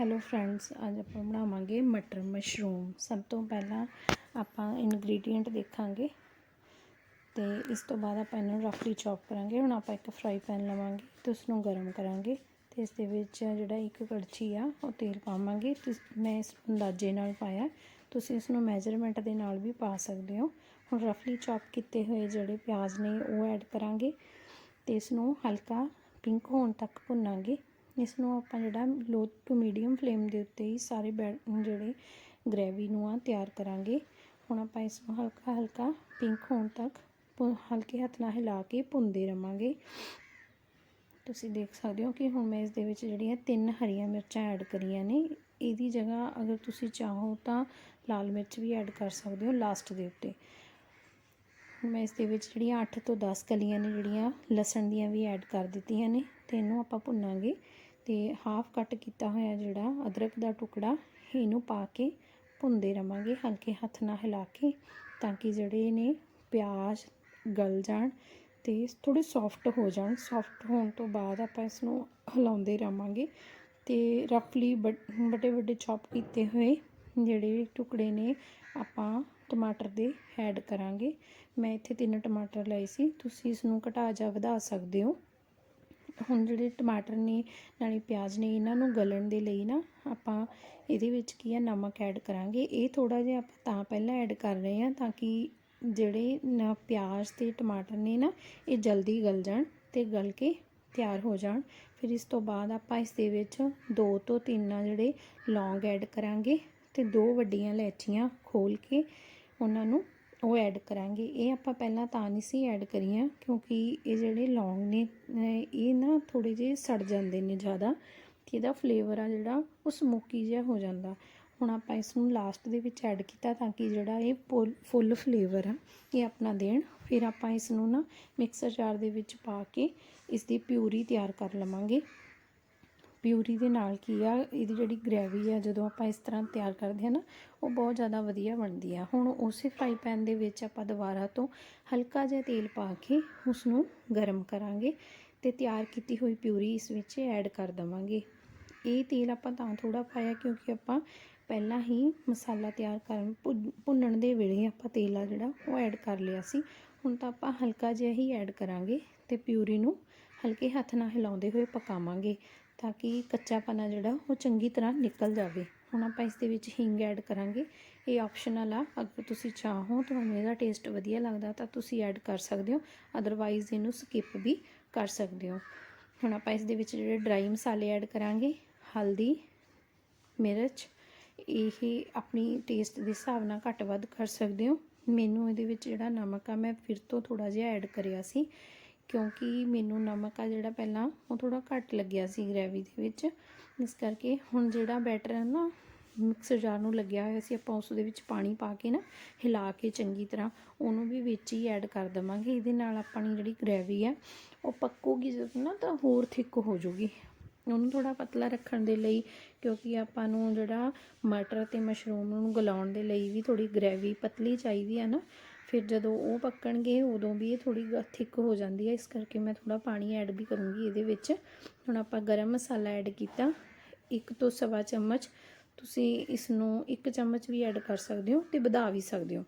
Hello friends ਅੱਜ ਆਪਾਂ ਬਣਾਵਾਂਗੇ ਮਟਰ ਮਸ਼ਰੂਮ। ਸਭ ਤੋਂ ਪਹਿਲਾਂ ਆਪਾਂ ਇਨਗਰੀਡੀਅੰਟ ਦੇਖਾਂਗੇ ਤੇ ਇਸ ਤੋਂ ਬਾਅਦ ਆਪਾਂ ਇਹਨੂੰ ਰਫਲੀ ਚੌਪ ਕਰਾਂਗੇ। ਹੁਣ ਆਪਾਂ ਇੱਕ ਫਰਾਈ ਪੈਨ ਲਵਾਂਗੇ ਤੇ ਉਸ ਨੂੰ ਗਰਮ ਕਰਾਂਗੇ ਤੇ ਇਸ ਦੇ ਵਿੱਚ ਜਿਹੜਾ ਇੱਕ ਕੜਛੀ ਆ, ਉਹ ਤੇਲ ਪਾਵਾਂਗੇ। ਤੇ ਮੈਂ ਇਸ ਅੰਦਾਜ਼ੇ ਨਾਲ ਪਾਇਆ। ਤੁਸੀਂ ਇਸ ਨੂੰ ਮੈਜ਼ਰਮੈਂਟ ਦੇ ਨਾਲ ਵੀ ਪਾ ਸਕਦੇ ਹੋ। ਹੁਣ ਰਫਲੀ ਚੌਪ ਕੀਤੇ ਹੋਏ ਜਿਹੜੇ ਪਿਆਜ਼ ਨੇ, ਉਹ ਐਡ ਕਰਾਂਗੇ ਤੇ ਇਸ ਨੂੰ ਹਲਕਾ ਪਿੰਕ ਹੋਣ ਤੱਕ ਭੁੰਨਾਂਗੇ। ਇਸ ਨੂੰ ਆਪਾਂ ਜਿਹੜਾ ਲੋ ਟੂ ਮੀਡੀਅਮ ਫਲੇਮ ਦੇ ਉੱਤੇ ਹੀ ਸਾਰੇ ਬੈ ਜਿਹੜੇ ਗ੍ਰੇਵੀ ਨੂੰ ਆ ਤਿਆਰ ਕਰਾਂਗੇ। ਹੁਣ ਆਪਾਂ ਇਸ ਨੂੰ ਹਲਕਾ ਹਲਕਾ ਪਿੰਕ ਹੋਣ ਤੱਕ ਹਲਕੇ ਹੱਥ ਨਾਲ ਹਿਲਾ ਕੇ ਭੁੰਨਦੇ ਰਵਾਂਗੇ। ਤੁਸੀਂ ਦੇਖ ਸਕਦੇ ਹੋ ਕਿ ਹੁਣ ਮੈਂ ਇਸ ਦੇ ਵਿੱਚ ਜਿਹੜੀਆਂ ਤਿੰਨ ਹਰੀਆਂ ਮਿਰਚਾਂ ਐਡ ਕਰੀਆਂ ਨੇ। ਇਹਦੀ ਜਗ੍ਹਾ ਅਗਰ ਤੁਸੀਂ ਚਾਹੋ ਤਾਂ ਲਾਲ ਮਿਰਚ ਵੀ ਐਡ ਕਰ ਸਕਦੇ ਹੋ ਲਾਸਟ ਦੇ ਉੱਤੇ। ਮੈਂ ਇਸ ਦੇ ਵਿੱਚ ਜਿਹੜੀਆਂ 8 ਤੋਂ 10 ਕਲੀਆਂ ਨੇ ਜਿਹੜੀਆਂ ਲਸਣ ਦੀਆਂ ਵੀ ਐਡ ਕਰ ਦਿੱਤੀਆਂ ਨੇ ਤੇ ਇਹਨੂੰ ਆਪਾਂ ਭੁੰਨਾਂਗੇ। ਤੇ ਹਾਫ ਕੱਟ ਕੀਤਾ ਹੋਇਆ ਜਿਹੜਾ ਅਦਰਕ ਦਾ ਟੁਕੜਾ, ਇਹਨੂੰ ਪਾ ਕੇ ਭੁੰਦੇ ਰਵਾਂਗੇ ਹਲਕੇ ਹੱਥ ਨਾਲ ਹਿਲਾ ਕੇ ਤਾਂ ਕਿ ਜਿਹੜੇ ਨੇ ਪਿਆਜ਼ ਗਲ ਜਾਣ ਤੇ ਥੋੜੇ ਸੌਫਟ ਹੋ ਜਾਣ। ਸੌਫਟ ਹੋਣ ਤੋਂ ਬਾਅਦ ਆਪਾਂ ਇਸ ਨੂੰ ਹਿਲਾਉਂਦੇ ਰਵਾਂਗੇ ਤੇ ਰਫਲੀ ਵੱਡੇ ਵੱਡੇ ਚੌਪ ਕੀਤੇ ਹੋਏ ਜਿਹੜੇ ਟੁਕੜੇ ਨੇ ਆਪਾਂ ਟਮਾਟਰ ਦੇ ਐਡ ਕਰਾਂਗੇ। ਮੈਂ ਇੱਥੇ ਤਿੰਨ ਟਮਾਟਰ ਲਏ ਸੀ, ਤੁਸੀਂ ਇਸ ਨੂੰ ਘਟਾ ਜਾਂ ਵਧਾ ਸਕਦੇ ਹੋ। ਹੁਣ ਜਿਹੜੇ ਟਮਾਟਰ ਨੇ, ਨਾਲੇ ਪਿਆਜ਼ ਨੇ, ਇਹਨਾਂ ਨੂੰ ਗਲਣ ਦੇ ਲਈ ਨਾ ਆਪਾਂ ਇਹਦੇ ਵਿੱਚ ਕੀ ਹੈ ਨਮਕ ਐਡ ਕਰਾਂਗੇ। ਇਹ ਥੋੜਾ ਜਿਹਾ ਆਪਾਂ ਤਾਂ ਪਹਿਲਾਂ ਐਡ ਕਰ ਰਹੇ ਹਾਂ ਤਾਂ ਕਿ ਜਿਹੜੇ ਨਾ ਪਿਆਜ਼ ਤੇ ਟਮਾਟਰ ਨੇ ਨਾ, ਇਹ ਜਲਦੀ ਗਲ ਜਾਣ ਤੇ ਗਲ ਕੇ ਤਿਆਰ ਹੋ ਜਾਣ। ਫਿਰ ਇਸ ਤੋਂ ਬਾਅਦ ਆਪਾਂ ਇਸ ਦੇ ਵਿੱਚ ਦੋ ਤੋਂ ਤਿੰਨ ਜਿਹੜੇ ਲੌਂਗ ਐਡ ਕਰਾਂਗੇ ਤੇ ਦੋ ਵੱਡੀਆਂ ਇਲਾਇਚੀਆਂ ਖੋਲ ਕੇ ਉਹਨਾਂ ਨੂੰ ਉਹ ਐਡ ਕਰਾਂਗੇ। ਇਹ ਆਪਾਂ ਪਹਿਲਾਂ ਤਾਂ ਨਹੀਂ ਸੀ ਐਡ ਕਰੀਆਂ, ਕਿਉਂਕਿ ਇਹ ਜਿਹੜੇ ਲੌਂਗ ਨੇ ਇਹ ਨਾ ਥੋੜੇ ਜਿਹੇ ਸੜ ਜਾਂਦੇ ਨੇ ਜ਼ਿਆਦਾ, ਤੇ ਇਹਦਾ ਫਲੇਵਰ ਆ ਜਿਹੜਾ, ਉਹ ਸਮੋਕੀ ਜਿਹਾ ਹੋ ਜਾਂਦਾ। ਹੁਣ ਆਪਾਂ ਇਸ ਨੂੰ ਲਾਸਟ ਦੇ ਵਿੱਚ ਐਡ ਕੀਤਾ ਤਾਂ ਕਿ ਜਿਹੜਾ ਇਹ ਫੁੱਲ ਫਲੇਵਰ ਆ, ਇਹ ਆਪਣਾ ਦੇਣ। ਫਿਰ ਆਪਾਂ ਇਸ ਨੂੰ ਨਾ ਮਿਕਸਰ ਜਾਰ ਦੇ ਵਿੱਚ ਪਾ ਕੇ ਇਸ ਦੀ ਪਿਊਰੀ ਤਿਆਰ ਕਰ ਲਵਾਂਗੇ। ਪਿਊਰੀ ਦੇ ਨਾਲ ਕੀ ਆ, ਇਹਦੀ ਜਿਹੜੀ ਗ੍ਰੇਵੀ ਆ, ਜਦੋਂ ਆਪਾਂ ਇਸ ਤਰ੍ਹਾਂ ਤਿਆਰ ਕਰਦੇ ਹਾਂ ਨਾ, ਉਹ ਬਹੁਤ ਜ਼ਿਆਦਾ ਵਧੀਆ ਬਣਦੀ ਆ। ਹੁਣ ਉਸੇ ਫਰਾਈ ਪੈਨ ਦੇ ਵਿੱਚ ਆਪਾਂ ਦੁਬਾਰਾ ਤੋਂ ਹਲਕਾ ਜਿਹਾ ਤੇਲ ਪਾ ਕੇ ਉਸ ਨੂੰ ਗਰਮ ਕਰਾਂਗੇ ਤੇ ਤਿਆਰ ਕੀਤੀ ਹੋਈ ਪਿਊਰੀ ਇਸ ਵਿੱਚ ਐਡ ਕਰ ਦਵਾਂਗੇ। ਇਹ ਤੇਲ ਆਪਾਂ ਤਾਂ ਥੋੜਾ ਪਾਇਆ ਕਿਉਂਕਿ ਆਪਾਂ ਪਹਿਲਾਂ ਹੀ ਮਸਾਲਾ ਤਿਆਰ ਕਰਨ ਭੁ- ਭੁੰਨਣ ਦੇ ਵੇਲੇ ਆਪਾਂ ਤੇਲ ਆ ਜਿਹੜਾ, ਉਹ ਐਡ ਕਰ ਲਿਆ ਸੀ। ਹੁਣ ਤਾਂ ਆਪਾਂ ਹਲਕਾ ਜਿਹਾ ਹੀ ਐਡ ਕਰਾਂਗੇ ਤੇ ਪਿਊਰੀ ਨੂੰ ਹਲਕੇ ਹੱਥ ਨਾਲ ਹਿਲਾਉਂਦੇ ਹੋਏ ਪਕਾਵਾਂਗੇ। ਤਾਂ ਕਿ ਕੱਚਾ ਕੱਚਾਪਨਾ ਜਿਹੜਾ, ਉਹ ਚੰਗੀ ਤਰ੍ਹਾਂ ਨਿਕਲ ਜਾਵੇ। ਹੁਣ ਆਪਾਂ ਇਸ ਦੇ ਵਿੱਚ ਹਿੰਗ ਐਡ ਕਰਾਂਗੇ। ਇਹ ਆਪਸ਼ਨਲ ਆ। ਅਗਰ ਤੁਸੀਂ ਚਾਹੋ, ਤੁਹਾਨੂੰ ਇਹਦਾ ਟੇਸਟ ਵਧੀਆ ਲੱਗਦਾ, ਤਾਂ ਤੁਸੀਂ ਐਡ ਕਰ ਸਕਦੇ ਹੋ। ਅਦਰਵਾਈਜ਼ ਇਹਨੂੰ ਸਕਿਪ ਵੀ ਕਰ ਸਕਦੇ ਹੋ। ਹੁਣ ਆਪਾਂ ਇਸ ਦੇ ਵਿੱਚ ਜਿਹੜੇ ਡਰਾਈ ਮਸਾਲੇ ਐਡ ਕਰਾਂਗੇ। ਹਲਦੀ, ਮਿਰਚ, ਇਹ ਆਪਣੀ ਟੇਸਟ ਦੇ ਹਿਸਾਬ ਨਾਲ ਘੱਟ ਵੱਧ ਕਰ ਸਕਦੇ ਹੋ। ਮੈਨੂੰ ਇਹਦੇ ਵਿੱਚ ਜਿਹੜਾ ਨਮਕ ਆ, ਮੈਂ ਫਿਰ ਤੋਂ ਥੋੜਾ ਜਿਹਾ ਐਡ ਕਰਿਆ ਸੀ। ਕਿਉਂਕਿ ਮੈਨੂੰ ਨਮਕ ਆ ਜਿਹੜਾ ਪਹਿਲਾਂ ਉਹ ਥੋੜਾ ਘੱਟ ਲੱਗਿਆ ਸੀ ਗ੍ਰੇਵੀ ਦੇ ਵਿੱਚ। ਇਸ ਕਰਕੇ ਹੁਣ ਜਿਹੜਾ ਬੈਟਰ ਹੈ ਨਾ ਮਿਕਸਰ ਜਾਰ ਨੂੰ ਲੱਗਿਆ ਹੋਇਆ ਸੀ, ਆਪਾਂ ਉਸ ਦੇ ਵਿੱਚ ਪਾਣੀ ਪਾ ਕੇ ਨਾ ਹਿਲਾ ਕੇ ਚੰਗੀ ਤਰ੍ਹਾਂ ਉਹਨੂੰ ਵੀ ਵਿੱਚ ਹੀ ਐਡ ਕਰ ਦਵਾਂਗੇ। ਇਹਦੇ ਨਾਲ ਆਪਣੀ ਜਿਹੜੀ ਗ੍ਰੇਵੀ ਹੈ ਉਹ ਪੱਕੂਗੀ ਜਦੋਂ ਨਾ ਤਾਂ ਹੋਰ ਥਿੱਕ ਹੋ ਜਾਊਗੀ। ਉਹਨੂੰ ਥੋੜਾ ਪਤਲਾ ਰੱਖਣ ਦੇ ਲਈ ਕਿਉਂਕਿ ਆਪਾਂ ਨੂੰ ਜਿਹੜਾ ਮਟਰ ਤੇ ਮਸ਼ਰੂਮ ਨੂੰ ਗਲਾਉਣ ਦੇ ਲਈ ਵੀ ਥੋੜੀ ਗ੍ਰੇਵੀ ਪਤਲੀ ਚਾਹੀਦੀ ਹੈ ਨਾ ਫਿਰ ਜਦੋਂ ਉਹ ਪੱਕਣਗੇ, ਉਦੋਂ ਵੀ ਇਹ ਥੋੜੀ ਥਿੱਕ ਹੋ ਜਾਂਦੀ ਹੈ। ਇਸ ਕਰਕੇ ਮੈਂ ਥੋੜਾ ਪਾਣੀ ਐਡ ਵੀ ਕਰੂੰਗੀ ਇਹਦੇ ਵਿੱਚ। ਹੁਣ ਆਪਾਂ ਗਰਮ ਮਸਾਲਾ ਐਡ ਕੀਤਾ। ਇੱਕ ਤੋਂ ਸਵਾ ਚਮਚ, ਤੁਸੀਂ ਇਸ ਨੂੰ ਇੱਕ ਚਮਚ ਵੀ ਐਡ ਕਰ ਸਕਦੇ ਹੋ ਤੇ ਵਧਾ ਵੀ ਸਕਦੇ ਹੋ।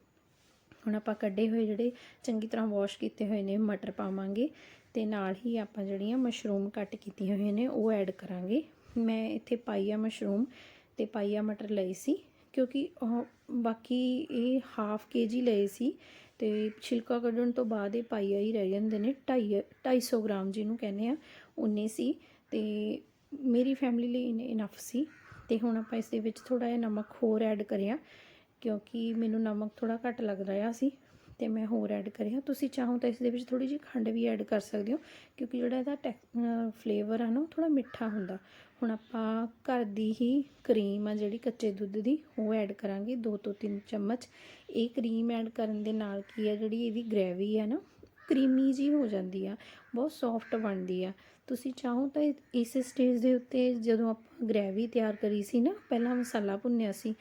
ਹੁਣ ਆਪਾਂ ਕੱਢੇ ਹੋਏ ਜਿਹੜੇ ਚੰਗੀ ਤਰ੍ਹਾਂ ਵਾਸ਼ ਕੀਤੇ ਹੋਏ ਨੇ, ਮਟਰ ਪਾਵਾਂਗੇ ਤੇ ਨਾਲ ਹੀ ਆਪਾਂ ਜਿਹੜੀਆਂ ਮਸ਼ਰੂਮ ਕੱਟ ਕੀਤੀਆਂ ਹੋਈਆਂ ਨੇ, ਉਹ ਐਡ ਕਰਾਂਗੇ। ਮੈਂ ਇੱਥੇ ਪਾਈਆ ਮਸ਼ਰੂਮ ਤੇ ਪਾਈਆ ਮਟਰ ਲਈ ਸੀ। ਕਿਉਂਕਿ ਉਹ ਬਾਕੀ ਇਹ ਹਾਫ ਕੇ ਜੀ ਲਏ ਸੀ ਤੇ ਛਿਲਕਾ ਕੱਢਣ ਤੋਂ ਬਾਅਦ ਇਹ ਪਾਈਆ ਹੀ ਰਹਿ ਜਾਂਦੇ ਨੇ 2.5 250 ਗ੍ਰਾਮ ਜਿਹਨੂੰ ਕਹਿੰਦੇ ਆ ਉਨੇ ਸੀ ਤੇ ਮੇਰੀ ਫੈਮਿਲੀ ਲਈ ਇਨਫ ਸੀ ਤੇ ਹੁਣ ਆਪਾਂ ਇਸ ਦੇ ਵਿੱਚ ਥੋੜਾ ਜਿਹਾ ਨਮਕ ਹੋਰ ਐਡ ਕਰਿਆ, ਕਿਉਂਕਿ ਮੈਨੂੰ ਨਮਕ ਥੋੜਾ ਘੱਟ ਲੱਗ ਰਿਹਾ ਸੀ ਤੇ ਮੈਂ ਹੋਰ ਐਡ ਕਰਿਆ। ਤੁਸੀਂ ਚਾਹੋ ਤਾਂ ਇਸ ਦੇ ਵਿੱਚ ਥੋੜੀ ਜਿਹੀ ਖੰਡ ਵੀ ਐਡ ਕਰ ਸਕਦੇ ਹੋ, ਕਿਉਂਕਿ ਜਿਹੜਾ ਇਹਦਾ ਫਲੇਵਰ ਆ ਨਾ ਥੋੜਾ ਮਿੱਠਾ ਹੁੰਦਾ। ਹੁਣ ਆਪਾਂ ਘਰ ਦੀ ਹੀ ਕਰੀਮ ਆ ਜਿਹੜੀ ਕੱਚੇ ਦੁੱਧ ਦੀ, ਉਹ ਐਡ ਕਰਾਂਗੇ। 2 ਤੋਂ 3 ਚਮਚ। ਇਹ ਕਰੀਮ ਐਡ ਕਰਨ ਦੇ ਨਾਲ ਕੀ ਆ, ਜਿਹੜੀ ਇਹਦੀ ਗ੍ਰੇਵੀ ਆ ਨਾ ਕਰੀਮੀ ਜੀ ਹੋ ਜਾਂਦੀ ਆ, ਬਹੁਤ ਸੌਫਟ ਬਣਦੀ ਆ। ਤੁਸੀਂ ਚਾਹੋ ਤਾਂ ਇਸ ਸਟੇਜ ਦੇ ਉੱਤੇ ਜਦੋਂ ਆਪਾਂ ਗ੍ਰੇਵੀ ਤਿਆਰ ਕਰੀ ਸੀ ਨਾ, ਪਹਿਲਾਂ ਮਸਾਲਾ ਭੁੰਨਿਆ ਸੀ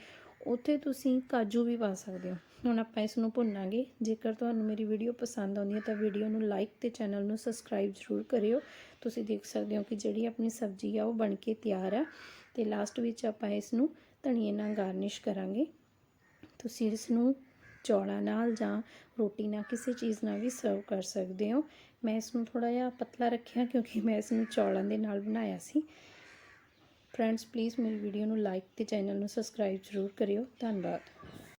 ਉੱਥੇ ਤੁਸੀਂ ਕਾਜੂ ਵੀ ਪਾ ਸਕਦੇ ਹੋ। ਹੁਣ ਆਪਾਂ ਇਸ ਨੂੰ ਭੁੰਨਾਂਗੇ। ਜੇਕਰ ਤੁਹਾਨੂੰ ਮੇਰੀ ਵੀਡੀਓ ਪਸੰਦ ਆਉਂਦੀ ਹੈ ਤਾਂ ਵੀਡੀਓ ਨੂੰ ਲਾਈਕ ਤੇ ਚੈਨਲ ਨੂੰ ਸਬਸਕ੍ਰਾਈਬ ਜ਼ਰੂਰ ਕਰਿਓ। ਤੁਸੀਂ ਦੇਖ ਸਕਦੇ ਹੋ ਕਿ ਜਿਹੜੀ ਆਪਣੀ ਸਬਜ਼ੀ ਆ ਉਹ ਬਣ ਕੇ ਤਿਆਰ ਆ। ਤੇ ਲਾਸਟ ਵਿੱਚ ਆਪਾਂ ਇਸ ਨੂੰ ਧਨੀਏ ਨਾਲ ਗਾਰਨਿਸ਼ ਕਰਾਂਗੇ। ਤੁਸੀਂ ਇਸ ਨੂੰ ਚੌਲਾਂ ਨਾਲ ਜਾਂ ਰੋਟੀ ਨਾਲ ਕਿਸੇ ਚੀਜ਼ ਨਾਲ ਵੀ ਸਰਵ ਕਰ ਸਕਦੇ ਹੋ। ਮੈਂ ਇਸ ਨੂੰ ਥੋੜਾ ਜਿਹਾ ਪਤਲਾ ਰੱਖਿਆ ਕਿਉਂਕਿ ਮੈਂ ਇਸ ਨੂੰ ਚੌਲਾਂ ਦੇ ਨਾਲ ਬਣਾਇਆ ਸੀ। ਫਰੈਂਡਸ ਪਲੀਜ਼ ਮੇਰੀ ਵੀਡੀਓ ਨੂੰ ਲਾਈਕ ਅਤੇ ਚੈਨਲ ਨੂੰ ਸਬਸਕ੍ਰਾਈਬ ਜ਼ਰੂਰ ਕਰਿਓ। ਧੰਨਵਾਦ।